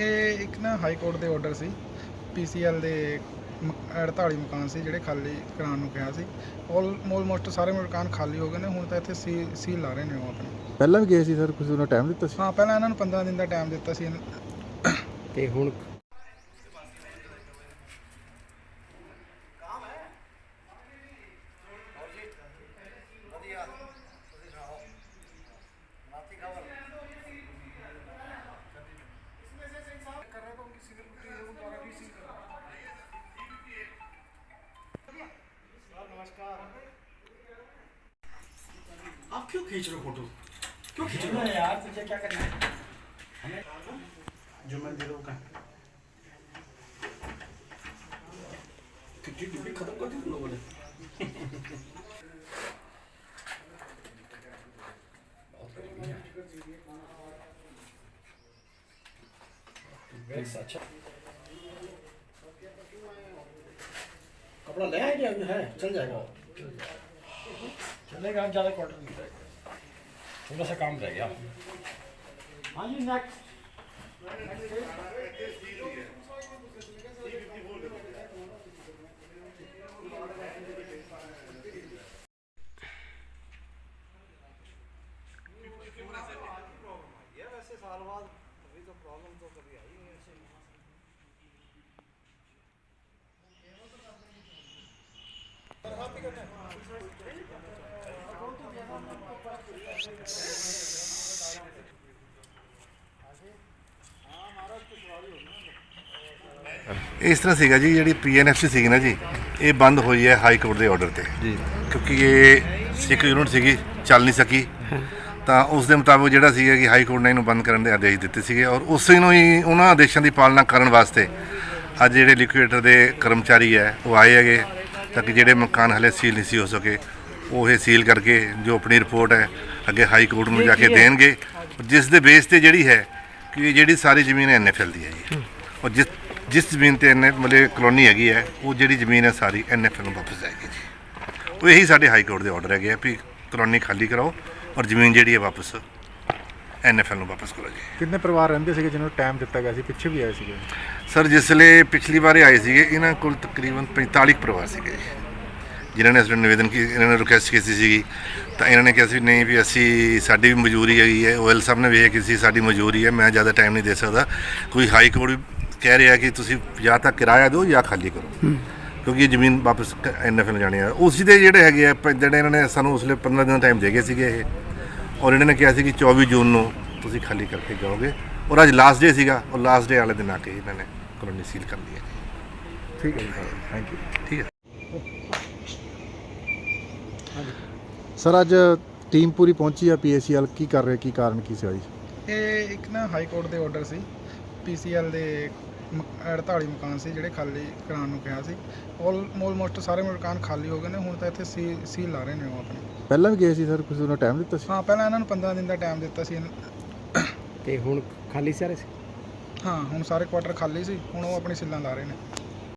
ਇਹ ਇੱਕ ਨਾ ਹਾਈ ਕੋਰਟ ਦੇ ਆਰਡਰ ਸੀ ਪੀਸੀਐਲ ਦੇ ਮ- 48 ਮਕਾਨ ਸੀ ਜਿਹੜੇ ਖਾਲੀ ਕਰਾਉਣ ਨੂੰ ਕਿਹਾ ਸੀ। ਆਲ ਆਲਮੋਸਟ ਸਾਰੇ ਮਕਾਨ ਖਾਲੀ ਹੋ ਗਏ ਨੇ ਹੁਣ ਤਾਂ ਇੱਥੇ ਸੀ ਸੀਲ ਲਾ ਰਹੇ ਨੇ ਉਹ ਆਪਣੇ। ਪਹਿਲਾਂ ਵੀ ਗਏ ਸੀ ਸਰ ਤੁਸੀਂ ਉਹਨਾਂ ਟਾਈਮ ਦਿੱਤਾ ਸੀ? ਹਾਂ ਪਹਿਲਾਂ ਇਹਨਾਂ ਨੂੰ 15 ਦਿਨ ਦਾ ਟਾਈਮ ਦਿੱਤਾ ਸੀ ਇਹਨਾਂ- ਤੇ ਹੁਣ खींच रहे हो फोटो क्यों खींच रहे हो यार तुझे क्या करना है हमें जो मैं दे रहा हूँ कहाँ कितनी डिब्बी खत्म कर दी तुम लोगों ने बहुत गरीबी है Very अच्छा कपड़ा ले आए क्या है चल जाएगा चलेगा ज़्यादा क्वार्टर नहीं जाएगा थोड़ा सा काम रह गया। हाँ जी नेक्स्ट साल बाद अभी तो प्रॉब्लम तो कभी आई नहीं ऐसे करना है ਇਸ ਤਰ੍ਹਾਂ ਸੀਗਾ ਜੀ ਜਿਹੜੀ ਪੀਐਨਐਫਸੀ ਸੀਗੀ ਨਾ ਜੀ ਇਹ ਬੰਦ ਹੋਈ ਹੈ ਹਾਈ ਕੋਰਟ ਦੇ ਆਰਡਰ ਤੇ। ਜੀ। ਕਿਉਂਕਿ ਇਹ ਸਿੱਖ ਯੂਨਿਟ ਸੀਗੀ ਚੱਲ ਨਹੀਂ ਸਕੀ। ਤਾਂ ਉਸ ਦੇ ਮੁਤਾਬਕ ਜਿਹੜਾ ਸੀਗਾ ਕਿ ਹਾਈ ਕੋਰਟ ਨੇ ਇਹਨੂੰ ਬੰਦ ਕਰਨ ਦੇ ਆਦੇਸ਼ ਦਿੱਤੇ ਸੀਗੇ ਔਰ ਉਸੇ ਨੂੰ ਹੀ ਉਹਨਾਂ ਆਦੇਸ਼ਾਂ ਦੀ ਪਾਲਣਾ ਕਰਨ ਵਾਸਤੇ ਅੱਜ ਜਿਹੜੇ ਲਿਕੁਇਡੇਟਰ ਦੇ ਕਰਮਚਾਰੀ ਹੈ ਉਹ ਆਏ ਹੈਗੇ ਤਾਂ ਕਿ ਜਿਹੜੇ ਮਕਾਨ ਹਲੇ ਸੀਲ ਨਹੀਂ ਸੀ ਹੋ ਸਕੇ। ਉਹ ਇਹ ਸੀਲ ਕਰਕੇ ਜੋ ਆਪਣੀ ਰਿਪੋਰਟ ਹੈ ਅੱਗੇ ਹਾਈ ਕੋਰਟ ਨੂੰ ਜਾ ਕੇ ਦੇਣਗੇ। ਜਿਸ ਦੇ ਬੇਸ ਤੇ ਜਿਹੜੀ ਹੈ ਕਿ ਇਹ ਜਿਹੜੀ ਸਾਰੀ ਜ਼ਮੀਨ ਐਨਐਫਐਲ ਦੀ ਹੈ ਜੀ। ਔਰ ਜਿਸ ਜਿਸ ਜ਼ਮੀਨ ਤੇ ਐਨ ਮਤਲਬ ਕਲੋਨੀ ਹੈਗੀ ਹੈ ਉਹ ਜਿਹੜੀ ਜ਼ਮੀਨ ਹੈ ਸਾਰੀ ਐਨਐਫਐਲ ਨੂੰ ਵਾਪਸ ਜਾਏਗੀ ਜੀ। ਉਹ ਇਹੀ ਸਾਡੇ ਹਾਈ ਕੋਰਟ ਦੇ ਆਰਡਰ ਹੈਗੇ ਆ ਵੀ ਕਲੋਨੀ ਖਾਲੀ ਕਰਾਓ ਔਰ ਜ਼ਮੀਨ ਜਿਹੜੀ ਹੈ ਵਾਪਸ ਐਨਐਫਐਲ ਨੂੰ ਵਾਪਸ ਕਰੋ ਜੀ। ਕਿੰਨੇ ਪਰਿਵਾਰ ਰਹਿੰਦੇ ਸੀਗੇ ਜਿਹਨਾਂ ਨੂੰ ਟਾਈਮ ਦਿੱਤਾ ਗਿਆ ਸੀ? ਪਿੱਛੇ ਵੀ ਆਏ ਸੀਗੇ। ਸਰ ਜਿਸਲੇ ਪਿਛਲੀ ਵਾਰੇ ਆਏ ਸੀਗੇ ਇਹਨਾਂ ਕੋਲ ਤਕਰੀਬਨ 45 ਕੁ ਪਰਿਵਾਰ ਸੀਗੇ ਜੀ। ਜਿਨ੍ਹਾਂ ਨੇ ਅਸਲ ਨਿਵੇਦਨ ਕੀ ਇਹਨਾਂ ਨੇ ਰਿਕੁਐਸਟ ਕੀਤੀ ਸੀਗੀ ਤਾਂ ਇਹਨਾਂ ਨੇ ਕਿਹਾ ਸੀ ਨਹੀਂ ਵੀ ਅਸੀਂ ਸਾਡੀ ਵੀ ਮਜਬੂਰੀ ਹੈਗੀ ਹੈ। ਓਐਲ ਸਾਹਿਬ ਨੇ ਵੀ ਇਹ ਕੀਤੀ ਸੀ ਸਾਡੀ ਮਜਬੂਰੀ ਹੈ ਮੈਂ ਜ਼ਿਆਦਾ ਟਾਈਮ ਨਹੀਂ ਦੇ ਸਕਦਾ। ਕੋਈ ਹਾਈ ਕੋਰਟ ਵੀ ਕਹਿ ਰਿਹਾ ਕਿ ਤੁਸੀਂ ਜਾਂ ਤਾਂ ਕਿਰਾਇਆ ਦਿਓ ਜਾਂ ਖਾਲੀ ਕਰੋ। ਕਿਉਂਕਿ ਇਹ ਜ਼ਮੀਨ ਵਾਪਸ ਐਨਐਫਐਲ ਜਾਣੀ ਹੈ। ਉਸ ਦੇ ਜਿਹੜੇ ਹੈਗੇ ਆ ਪ- ਜਿਹੜੇ ਇਹਨਾਂ ਨੇ ਸਾਨੂੰ ਉਸਲੇ 15 ਦਿਨ ਦਾ ਟਾਈਮ ਦੇ ਗਏ ਸੀਗੇ ਇਹ। ਔਰ ਇਹਨਾਂ ਨੇ ਕਿਹਾ ਸੀ ਕਿ 24 ਜੂਨ ਨੂੰ ਤੁਸੀਂ ਖਾਲੀ ਕਰਕੇ ਜਾਓਗੇ। ਔਰ ਅੱਜ ਲਾਸਟ ਡੇ ਸੀਗਾ। ਔਰ ਲਾਸਟ ਡੇ ਵਾਲੇ ਦਿਨ ਆ ਕੇ ਇਹਨਾਂ ਨੇ ਕਲੋਨੀ ਸੀਲ ਕਰ ਲਈ ਹੈ। ਠੀਕ ਹੈ ਥੈਂਕ ਯੂ ਠੀਕ ਹੈ ਸਰ ਅੱਜ ਟੀਮ ਪੂਰੀ ਪਹੁੰਚੀ ਆ ਪੀਏਸੀਐਲ ਕੀ ਕਰ ਰਹੇ? ਕੀ ਕਾਰਨ? ਕੀ ਸੀ ਜੀ ਇਹ ਇੱਕ ਨਾ ਹਾਈ ਕੋਰਟ ਦੇ ਆਰਡਰ ਸੀ। ਪੀਸੀਐਲ ਦੇ ਮ- 48 ਮਕਾਨ ਸੀ ਜਿਹੜੇ ਖਾਲੀ ਕਰਾਉਣ ਨੂੰ ਕਿਹਾ ਸੀ। ਆਲ ਆਲਮੋਸਟ ਸਾਰੇ ਮਕਾਨ ਖਾਲੀ ਹੋ ਗਏ ਨੇ। ਹੁਣ ਤਾਂ ਇੱਥੇ ਸੀ ਸੀਲ ਲਾ ਰਹੇ ਨੇ ਉਹ ਆਪਣੇ। ਪਹਿਲਾਂ ਵੀ ਗਏ ਸੀ ਸਰ? ਤੁਸੀਂ ਉਹਨਾਂ ਟਾਈਮ ਦਿੱਤਾ ਸੀ? ਹਾਂ ਪਹਿਲਾਂ ਇਹਨਾਂ ਨੂੰ 15 ਦਿਨ ਦਾ ਟਾਈਮ ਦਿੱਤਾ ਸੀ। ਇਹਨਾਂ- ਤੇ ਹੁਣ ਖਾਲੀ ਸਾਰੇ ਹਾਂ ਹੁਣ ਸਾਰੇ ਕੁਆਟਰ ਖਾਲੀ ਸੀ। ਹੁਣ ਉਹ ਆਪਣੀ ਸਿੱਲਾਂ ਲਾ ਰਹੇ ਨੇ।